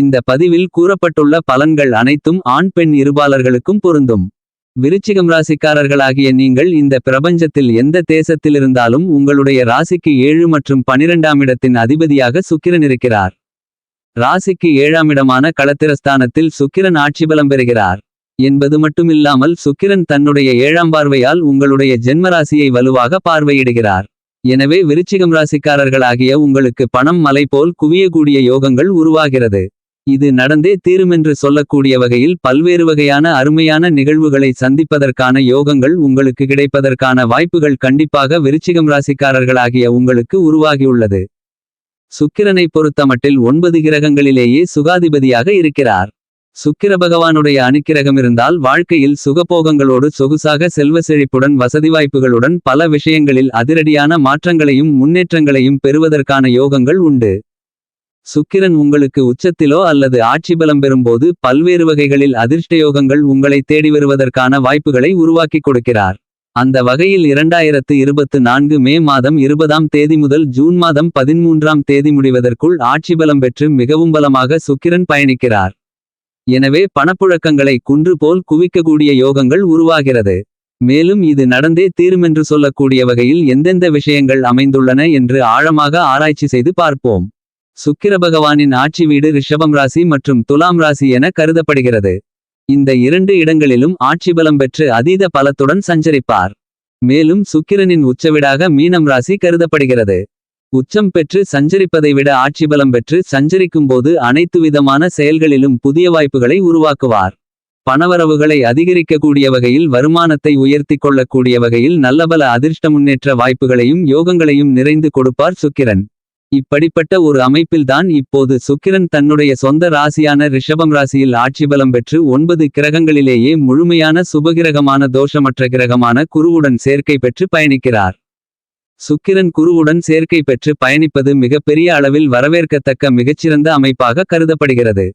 இந்த பதிவில் கூறப்பட்டுள்ள பலன்கள் அனைத்தும் ஆண் பெண் இருபாலர்களுக்கும் பொருந்தும். விருச்சிகம் ராசிக்காரர்களாகிய நீங்கள் இந்த பிரபஞ்சத்தில் எந்த தேசத்திலிருந்தாலும் உங்களுடைய ராசிக்கு ஏழு மற்றும் பனிரெண்டாம் இடத்தின் அதிபதியாக சுக்கிரன் இருக்கிறார். ராசிக்கு ஏழாம் இடமான களத்திரஸ்தானத்தில் சுக்கிரன் ஆட்சி பலம் பெறுகிறார். என்பது மட்டுமில்லாமல் சுக்கிரன் தன்னுடைய ஏழாம் பார்வையால் உங்களுடைய ஜென்மராசியை வலுவாக பார்வையிடுகிறார். எனவே விருச்சிகம் ராசிக்காரர்களாகிய உங்களுக்கு பணம் மலை போல் குவியக்கூடிய யோகங்கள் உருவாகிறது. இது நடந்தே தீருமென்று சொல்லக்கூடிய வகையில் பல்வேறு வகையான அருமையான நிகழ்வுகளை சந்திப்பதற்கான யோகங்கள் உங்களுக்கு கிடைப்பதற்கான வாய்ப்புகள் கண்டிப்பாக விருச்சிகம் ராசிக்காரர்களாகிய உங்களுக்கு உருவாகியுள்ளது. சுக்கிரனை பொறுத்தமட்டில் ஒன்பது கிரகங்களிலேயே சுகாதிபதியாக இருக்கிறார். சுக்கிர பகவானுடைய அணுக்கிரகம் இருந்தால் வாழ்க்கையில் சுகபோகங்களோடு சொகுசாக செல்வ செழிப்புடன் வசதி வாய்ப்புகளுடன் பல விஷயங்களில் அதிரடியான மாற்றங்களையும் முன்னேற்றங்களையும் பெறுவதற்கான யோகங்கள் உண்டு. சுக்கிரன் உங்களுக்கு உச்சத்திலோ அல்லது ஆட்சி பலம் பெறும்போது பல்வேறு வகைகளில் அதிர்ஷ்டயோகங்கள் உங்களை தேடி வருவதற்கான வாய்ப்புகளை உருவாக்கிக் கொடுக்கிறார். அந்த வகையில் இரண்டாயிரத்து இருபத்து நான்கு மே மாதம் இருபதாம் தேதி முதல் ஜூன் மாதம் பதின்மூன்றாம் தேதி முடிவதற்குள் ஆட்சி பலம் பெற்று மிகவும் பலமாக சுக்கிரன் பயணிக்கிறார். எனவே பணப்புழக்கங்களை குன்று போல் குவிக்கக்கூடிய யோகங்கள் உருவாகிறது. மேலும் இது நடந்தே தீருமென்று சொல்லக்கூடிய வகையில் எந்தெந்த விஷயங்கள் அமைந்துள்ளன என்று ஆழமாக ஆராய்ச்சி செய்து பார்ப்போம். சுக்கிர பகவானின் ஆட்சி வீடு ரிஷபம் ராசி மற்றும் துலாம் ராசி என கருதப்படுகிறது. இந்த இரண்டு இடங்களிலும் ஆட்சி பலம் பெற்று அதீத பலத்துடன் சஞ்சரிப்பார். மேலும் சுக்கிரனின் உச்சவிடாக மீனம் ராசி கருதப்படுகிறது. உச்சம் பெற்று சஞ்சரிப்பதை விட ஆட்சி பலம் பெற்று சஞ்சரிக்கும்போது அனைத்து விதமான செயல்களிலும் புதிய வாய்ப்புகளை உருவாக்குவார். பணவரவுகளை அதிகரிக்கக்கூடிய வகையில் வருமானத்தை உயர்த்திக் கொள்ளக்கூடிய வகையில் நல்லபல அதிர்ஷ்ட முன்னேற்ற வாய்ப்புகளையும் யோகங்களையும் நிறைந்து கொடுப்பார் சுக்கிரன். இப்படிப்பட்ட ஒரு அமைப்பில்தான் இப்போது சுக்கிரன் தன்னுடைய சொந்த ராசியான ரிஷபம் ராசியில் ஆட்சி பலம் பெற்று ஒன்பது கிரகங்களிலேயே முழுமையான சுபகிரகமான தோஷமற்ற கிரகமான குருவுடன் சேர்க்கை பெற்று பயணிக்கிறார். சுக்கிரன் குருவுடன் சேர்க்கை பெற்று பயணிப்பது மிகப்பெரிய அளவில் வரவேற்கத்தக்க மிகச்சிறந்த அமைப்பாக கருதப்படுகிறது.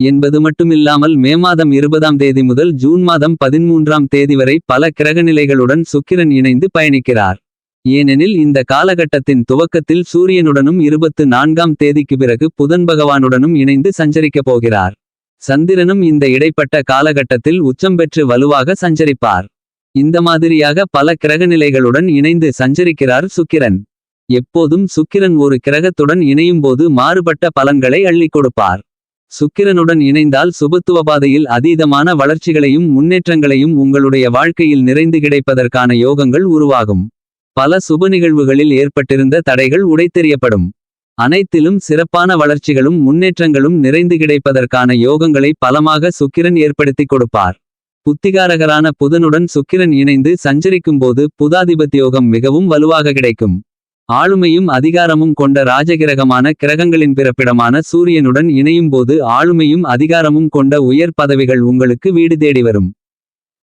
என்பது மட்டுமில்லாமல் மே மாதம் இருபதாம் தேதி முதல் ஜூன் மாதம் பதின்மூன்றாம் தேதி வரை பல கிரகநிலைகளுடன் சுக்கிரன் இணைந்து பயணிக்கிறார். ஏனெனில் இந்த காலகட்டத்தின் துவக்கத்தில் சூரியனுடனும் இருபத்து நான்காம் தேதிக்கு பிறகு புதன் பகவானுடனும் இணைந்து சஞ்சரிக்கப் போகிறார். சந்திரனும் இந்த இடைப்பட்ட காலகட்டத்தில் உச்சம் பெற்று வலுவாக சஞ்சரிப்பார். இந்த மாதிரியாக பல கிரகநிலைகளுடன் இணைந்து சஞ்சரிக்கிறார் சுக்கிரன். எப்போதும் சுக்கிரன் ஒரு கிரகத்துடன் இணையும்போது மாறுபட்ட பலன்களை அள்ளிக் கொடுப்பார். சுக்கிரனுடன் இணைந்தால் சுபத்துவபாதையில் அதீதமான வளர்ச்சிகளையும் முன்னேற்றங்களையும் உங்களுடைய வாழ்க்கையில் நிறைந்து கிடைப்பதற்கான யோகங்கள் உருவாகும். பல சுப நிகழ்வுகளில் ஏற்பட்டிருந்த தடைகள் உடைத்தெறியப்படும். அனைத்திலும் சிறப்பான வளர்ச்சிகளும் முன்னேற்றங்களும் நிறைந்து கிடைப்பதற்கான யோகங்களை பலமாக சுக்கிரன் ஏற்படுத்திக் கொடுப்பார். புத்திகாரகரான புதனுடன் சுக்கிரன் இணைந்து சஞ்சரிக்கும்போது புதாதிபத்தியோகம் மிகவும் வலுவாக கிடைக்கும். ஆளுமையும் அதிகாரமும் கொண்ட ராஜகிரகமான கிரகங்களின் பிறப்பிடமான சூரியனுடன் இணையும்போது ஆளுமையும் அதிகாரமும் கொண்ட உயர் பதவிகள் உங்களுக்கு வீடு தேடி வரும்.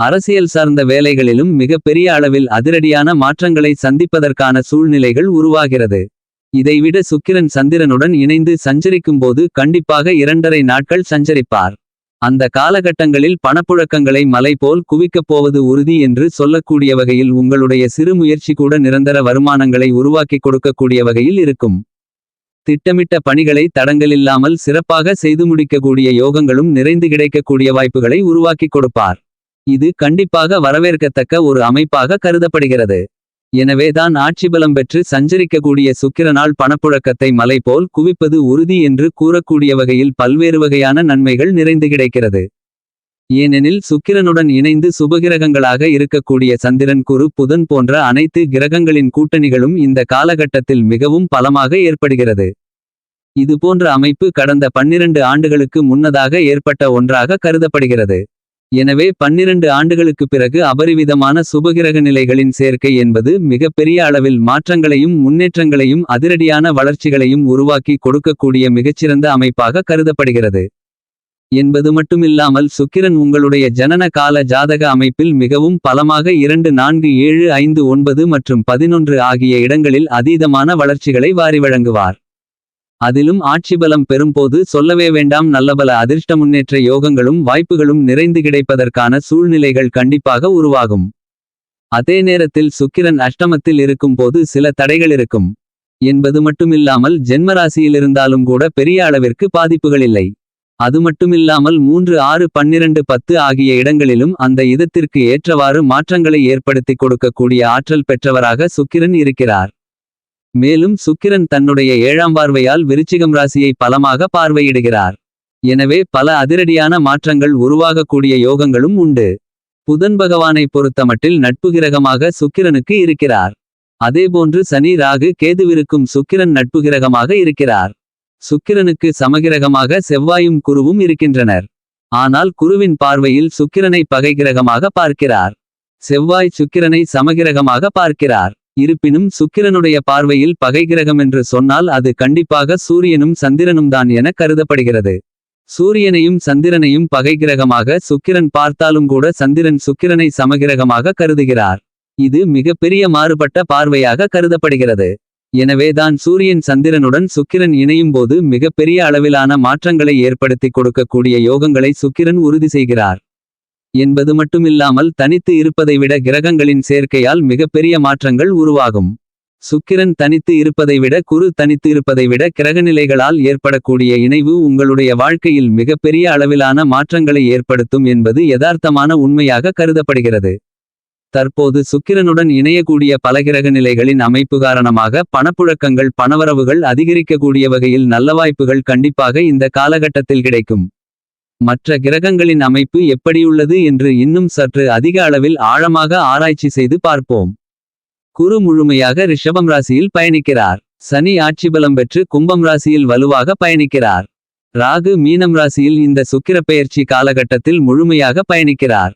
அரசியல் சார்ந்த வேலைகளிலும் மிக பெரிய அளவில் அதிரடியான மாற்றங்களை சந்திப்பதற்கான சூழ்நிலைகள் உருவாகிறது. இதைவிட சுக்கிரன் சந்திரனுடன் இணைந்து சஞ்சரிக்கும்போது கண்டிப்பாக இரண்டரை நாட்கள் சஞ்சரிப்பார். அந்த காலகட்டங்களில் பணப்புழக்கங்களை மலை போல் குவிக்கப் போவது உறுதி என்று சொல்லக்கூடிய வகையில் உங்களுடைய சிறு முயற்சி கூட நிரந்தர வருமானங்களை உருவாக்கிக் கொடுக்கக்கூடிய வகையில் இருக்கும். திட்டமிட்ட பணிகளை தடங்கலில்லாமல் சிறப்பாக செய்து முடிக்கக்கூடிய யோகங்களும் நிறைந்து கிடைக்கக்கூடிய வாய்ப்புகளை உருவாக்கிக் கொடுப்பார். இது கண்டிப்பாக வரவேற்கத்தக்க ஒரு அமைப்பாக கருதப்படுகிறது. எனவேதான் ஆட்சிபலம் பெற்று சஞ்சரிக்கக்கூடிய சுக்கிரனால் பணப்புழக்கத்தை மலை போல் குவிப்பது உறுதி என்று கூறக்கூடிய வகையில் பல்வேறு வகையான நன்மைகள் நிறைந்து கிடைக்கிறது. ஏனெனில் சுக்கிரனுடன் இணைந்து சுபகிரகங்களாக இருக்கக்கூடிய சந்திரன் குரு புதன் போன்ற அனைத்து கிரகங்களின் கூட்டணிகளும் இந்த காலகட்டத்தில் மிகவும் பலமாக ஏற்படுகிறது. இதுபோன்ற அமைப்பு கடந்த பன்னிரண்டு ஆண்டுகளுக்கு முன்னதாக ஏற்பட்ட ஒன்றாக கருதப்படுகிறது. எனவே பன்னிரண்டு ஆண்டுகளுக்குப் பிறகு அபரிவிதமான சுபகிரக நிலைகளின் சேர்க்கை என்பது மிகப்பெரிய அளவில் மாற்றங்களையும் முன்னேற்றங்களையும் அதிரடியான வளர்ச்சிகளையும் உருவாக்கி கொடுக்கக்கூடிய மிகச்சிறந்த அமைப்பாக கருதப்படுகிறது. என்பது மட்டுமில்லாமல் சுக்கிரன் உங்களுடைய ஜனன கால ஜாதக அமைப்பில் மிகவும் பலமாக இரண்டு நான்கு ஏழு ஐந்து ஒன்பது மற்றும் பதினொன்று ஆகிய இடங்களில் அதீதமான வளர்ச்சிகளை வாரி வழங்குவார். அதிலும் ஆட்சிபலம் பெறும்போது சொல்லவே வேண்டாம் நல்லபல அதிர்ஷ்ட முன்னேற்ற யோகங்களும் வாய்ப்புகளும் நிறைந்து கிடைப்பதற்கான சூழ்நிலைகள் கண்டிப்பாக உருவாகும். அதே நேரத்தில் சுக்கிரன் அஷ்டமத்தில் இருக்கும்போது சில தடைகள் இருக்கும். என்பது மட்டுமில்லாமல் ஜென்மராசியிலிருந்தாலும் கூட பெரிய அளவிற்கு பாதிப்புகளில்லை. அது மட்டுமில்லாமல் மூன்று ஆறு பன்னிரண்டு பத்து ஆகிய இடங்களிலும் அந்த இதத்திற்கு ஏற்றவாறு மாற்றங்களை ஏற்படுத்திக் கொடுக்கக்கூடிய ஆற்றல் பெற்றவராக சுக்கிரன் இருக்கிறார் மேலும் சுக்கிரன் தன்னுடைய ஏழாம் பார்வையால் விருச்சிகம் ராசியை பலமாக பார்வையிடுகிறார். எனவே பல அதிரடியான மாற்றங்கள் உருவாகக்கூடிய யோகங்களும் உண்டு. புதன் பகவானை பொறுத்தமட்டில் நட்பு கிரகமாக சுக்கிரனுக்கு இருக்கிறார். அதேபோன்று சனி ராகு கேதுவிருக்கும் சுக்கிரன் நட்பு கிரகமாக இருக்கிறார். சுக்கிரனுக்கு சமகிரகமாக செவ்வாயும் குருவும் இருக்கின்றனர். ஆனால் குருவின் பார்வையில் சுக்கிரனை பகைகிரகமாக பார்க்கிறார். செவ்வாய் சுக்கிரனை சமகிரகமாக பார்க்கிறார். இருப்பினும் சுக்கிரனுடைய பார்வையில் பகைகிரகம் என்று சொன்னால் அது கண்டிப்பாக சூரியனும் சந்திரனும் தான் என கருதப்படுகிறது. சூரியனையும் சந்திரனையும் பகைகிரகமாக சுக்கிரன் பார்த்தாலும் கூட சந்திரன் சுக்கிரனை சமகிரகமாக கருதுகிறார். இது மிகப்பெரிய மாறுபட்ட பார்வையாக கருதப்படுகிறது. எனவேதான் சூரியன் சந்திரனுடன் சுக்கிரன் இணையும் போது மிகப்பெரிய அளவிலான மாற்றங்களை ஏற்படுத்திக் கொடுக்கக்கூடிய யோகங்களை சுக்கிரன் உறுதி செய்கிறார். என்பது மட்டுமில்லாமல் தனித்து இருப்பதை விட கிரகங்களின் சேர்க்கையால் மிகப்பெரிய மாற்றங்கள் உருவாகும். சுக்கிரன் தனித்து இருப்பதை விட குரு தனித்து இருப்பதை விட கிரகநிலைகளால் ஏற்படக்கூடிய இணைவு உங்களுடைய வாழ்க்கையில் மிகப்பெரிய அளவிலான மாற்றங்களை ஏற்படுத்தும் என்பது யதார்த்தமான உண்மையாக கருதப்படுகிறது. தற்போது சுக்கிரனுடன் இணையக்கூடிய பல கிரக நிலைகளின் அமைப்பு காரணமாக பணப்புழக்கங்கள் பணவரவுகள் அதிகரிக்கக்கூடிய வகையில் நல்ல வாய்ப்புகள் கண்டிப்பாக இந்த காலகட்டத்தில் கிடைக்கும். மற்ற கிரகங்களின் அமைப்பு எப்படியுள்ளது என்று இன்னும் சற்று அதிக அளவில் ஆழமாக ஆராய்ச்சி செய்து பார்ப்போம். குரு முழுமையாக ரிஷபம் ராசியில் பயணிக்கிறார். சனி ஆட்சி பலம் பெற்று கும்பம் ராசியில் வலுவாக பயணிக்கிறார். ராகு மீனம் ராசியில் இந்த சுக்கிர பெயர்ச்சி காலகட்டத்தில் முழுமையாக பயணிக்கிறார்.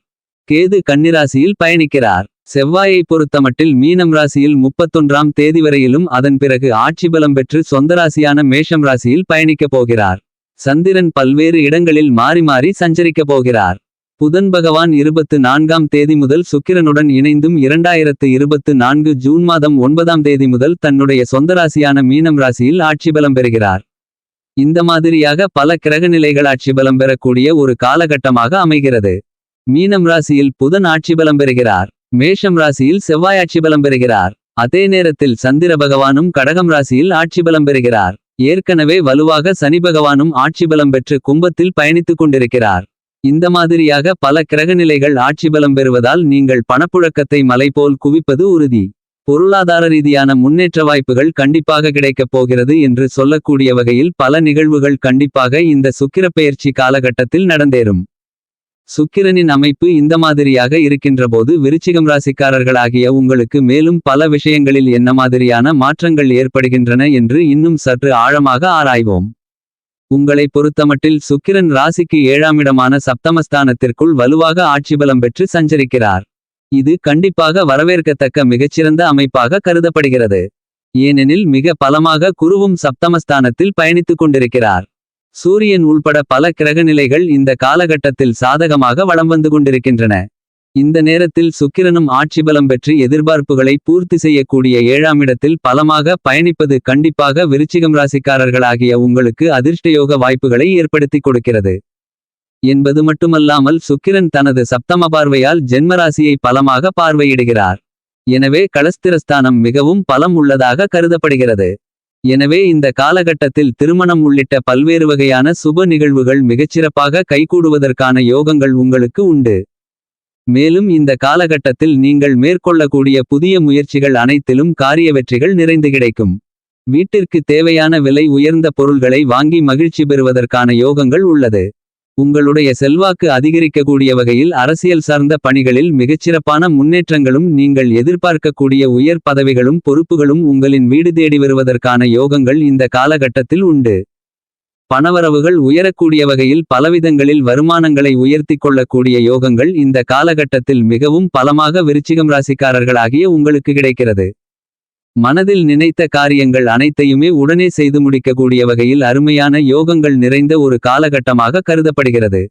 கேது கன்னிராசியில் பயணிக்கிறார். செவ்வாயை பொறுத்தமட்டில் மீனம் ராசியில் முப்பத்தொன்றாம் தேதி வரையிலும் அதன் பிறகு ஆட்சி பலம் பெற்று சொந்த ராசியான மேஷம் ராசியில் பயணிக்கப் போகிறார். சந்திரன் பல்வேறு இடங்களில் மாறி மாறி சஞ்சரிக்கப் போகிறார். புதன் பகவான் இருபத்து நான்காம் தேதி முதல் சுக்கிரனுடன் இணைந்தும் இரண்டாயிரத்து இருபத்து நான்கு ஜூன் மாதம் ஒன்பதாம் தேதி முதல் தன்னுடைய சொந்த ராசியான மீனம் ராசியில் ஆட்சி பலம் பெறுகிறார். இந்த மாதிரியாக பல கிரகநிலைகள் ஆட்சி பலம் பெறக்கூடிய ஒரு காலகட்டமாக அமைகிறது. மீனம் ராசியில் புதன் ஆட்சி பலம் பெறுகிறார். மேஷம் ராசியில் செவ்வாய் ஆட்சி பலம் பெறுகிறார். அதே நேரத்தில் சந்திர பகவானும் கடகம் ராசியில் ஆட்சி பலம் பெறுகிறார். ஏற்கனவே வலுவாக சனி பகவானும் ஆட்சி பலம் பெற்று கும்பத்தில் பயணித்துக் கொண்டிருக்கிறார். இந்த மாதிரியாக பல கிரகநிலைகள் ஆட்சி பலம் பெறுவதால் நீங்கள் பணப்புழக்கத்தை மலை போல் குவிப்பது உறுதி. பொருளாதார ரீதியான முன்னேற்ற வாய்ப்புகள் கண்டிப்பாக கிடைக்கப் போகிறது என்று சொல்லக்கூடிய வகையில் பல நிகழ்வுகள் கண்டிப்பாக இந்த சுக்கிரப்பெயர்ச்சி காலகட்டத்தில் நடந்தேறும். சுக்கிரனின் அமைப்பு இந்த மாதிரியாக இருக்கின்றபோது விருச்சிகம் ராசிக்காரர்களாகிய உங்களுக்கு மேலும் பல விஷயங்களில் என்ன மாதிரியான மாற்றங்கள் ஏற்படுகின்றன என்று இன்னும் சற்று ஆழமாக ஆராய்வோம். உங்களை பொறுத்தமட்டில் சுக்கிரன் ராசிக்கு ஏழாம் இடமான சப்தமஸ்தானத்திற்குள் வலுவாக ஆட்சி பலம் பெற்று சஞ்சரிக்கிறார். இது கண்டிப்பாக வரவேற்கத்தக்க மிகச்சிறந்த அமைப்பாக கருதப்படுகிறது. ஏனெனில் மிக பலமாக குருவும் சப்தமஸ்தானத்தில் பயணித்துக் கொண்டிருக்கிறார். சூரியன் உள்பட பல கிரகநிலைகள் இந்த காலகட்டத்தில் சாதகமாக வலம் வந்து கொண்டிருக்கின்றன. இந்த நேரத்தில் சுக்கிரனும் ஆட்சி பலம் பெற்று எதிர்பார்ப்புகளை பூர்த்தி செய்யக்கூடிய ஏழாம் இடத்தில் பலமாக பயணிப்பது கண்டிப்பாக விருச்சிகம் ராசிக்காரர்களாகிய உங்களுக்கு அதிர்ஷ்டயோக வாய்ப்புகளை ஏற்படுத்திக் கொடுக்கிறது. என்பது மட்டுமல்லாமல் சுக்கிரன் தனது சப்தம பார்வையால் ஜென்மராசியை பலமாக பார்வையிடுகிறார். எனவே களஸ்திரஸ்தானம் மிகவும் பலம் உள்ளதாக கருதப்படுகிறது. எனவே இந்த காலகட்டத்தில் திருமணம் உள்ளிட்ட பல்வேறு வகையான சுப நிகழ்வுகள் மிகச்சிறப்பாக கைகூடுவதற்கான யோகங்கள் உங்களுக்கு உண்டு. மேலும் இந்த காலகட்டத்தில் நீங்கள் மேற்கொள்ளக்கூடிய புதிய முயற்சிகள் அனைத்திலும் காரிய வெற்றிகள் நிறைந்து கிடைக்கும். வீட்டிற்கு தேவையான விலை உயர்ந்த பொருள்களை வாங்கி மகிழ்ச்சி பெறுவதற்கான யோகங்கள் உள்ளது. உங்களுடைய செல்வாக்கு அதிகரிக்கக்கூடிய வகையில் அரசியல் சார்ந்த பணிகளில் மிகச்சிறப்பான முன்னேற்றங்களும் நீங்கள் எதிர்பார்க்கக்கூடிய உயர் பதவிகளும் பொறுப்புகளும் உங்களின் வீடு தேடி வருவதற்கான யோகங்கள் இந்த காலகட்டத்தில் உண்டு. பணவரவுகள் உயரக்கூடிய வகையில் பலவிதங்களில் வருமானங்களை உயர்த்திக் கொள்ளக்கூடிய யோகங்கள் இந்த காலகட்டத்தில் மிகவும் பலமாக விருச்சிகம் ராசிக்காரர்களாகிய உங்களுக்கு கிடைக்கிறது. மனதில் நினைத்த காரியங்கள் அனைத்தையுமே உடனே செய்து முடிக்கக்கூடிய வகையில் அருமையான யோகங்கள் நிறைந்த ஒரு காலகட்டமாக கருதப்படுகிறது.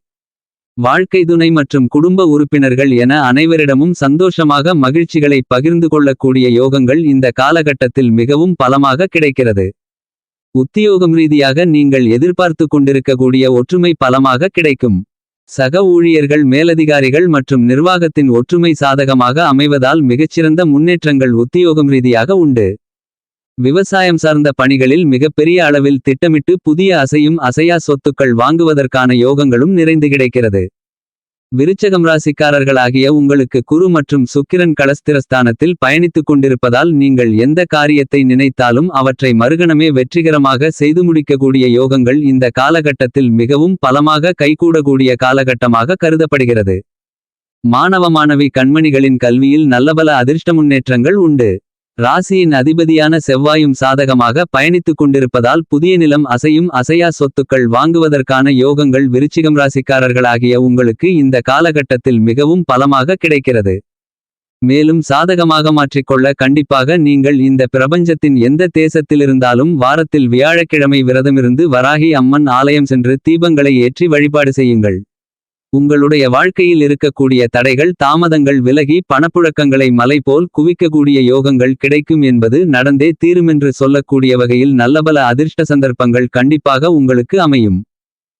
வாழ்க்கை துணை மற்றும் குடும்ப உறுப்பினர்கள் என அனைவரிடமும் சந்தோஷமாக மகிழ்ச்சிகளை பகிர்ந்து கொள்ளக்கூடிய யோகங்கள் இந்த காலகட்டத்தில் மிகவும் பலமாக கிடைக்கிறது. உத்தியோகம் ரீதியாக நீங்கள் எதிர்பார்த்து கொண்டிருக்கக்கூடிய ஒற்றுமை பலமாக கிடைக்கும். சக ஊழியர்கள் மேலதிகாரிகள் மற்றும் நிர்வாகத்தின் ஒற்றுமை சாதகமாக அமைவதால் மிகச்சிறந்த முன்னேற்றங்கள் உத்தியோகம் ரீதியாக உண்டு. விவசாயம் சார்ந்த பணிகளில் மிகப்பெரிய அளவில் திட்டமிட்டு புதிய அசையும் அசையா சொத்துக்கள் வாங்குவதற்கான யோகங்களும் நிறைந்து கிடைக்கிறது. விருச்சகம் ராசிக்காரர்களாகிய உங்களுக்கு குரு மற்றும் சுக்கிரன் களஸ்திரஸ்தானத்தில் பயணித்துக் கொண்டிருப்பதால் நீங்கள் எந்த காரியத்தை நினைத்தாலும் அவற்றை மறுகணமே வெற்றிகரமாக செய்து முடிக்கக்கூடிய யோகங்கள் இந்த காலகட்டத்தில் மிகவும் பலமாக கைகூடக்கூடிய காலகட்டமாக கருதப்படுகிறது. மாணவ மாணவி கண்மணிகளின் கல்வியில் நல்லபல அதிர்ஷ்ட முன்னேற்றங்கள் உண்டு. ராசியின் அதிபதியான செவ்வாயும் சாதகமாக பயணித்துக் கொண்டிருப்பதால் புதிய நிலம் அசையும் அசையா சொத்துக்கள் வாங்குவதற்கான யோகங்கள் விருச்சிகம் ராசிக்காரர்களாகிய உங்களுக்கு இந்த காலகட்டத்தில் மிகவும் பலமாக கிடைக்கிறது. மேலும் சாதகமாக மாற்றிக்கொள்ள கண்டிப்பாக நீங்கள் இந்த பிரபஞ்சத்தின் எந்த தேசத்திலிருந்தாலும் வாரத்தில் வியாழக்கிழமை விரதமிருந்து வராகி அம்மன் ஆலயம் சென்று தீபங்களை ஏற்றி வழிபாடு செய்யுங்கள். உங்களுடைய வாழ்க்கையில் இருக்கக்கூடிய தடைகள் தாமதங்கள் விலகி பணப்புழக்கங்களை மலை போல் குவிக்கக்கூடிய யோகங்கள் கிடைக்கும் என்பது நடந்தே தீருமென்று சொல்லக்கூடிய வகையில் நல்லபல அதிர்ஷ்ட சந்தர்ப்பங்கள் கண்டிப்பாக உங்களுக்கு அமையும்.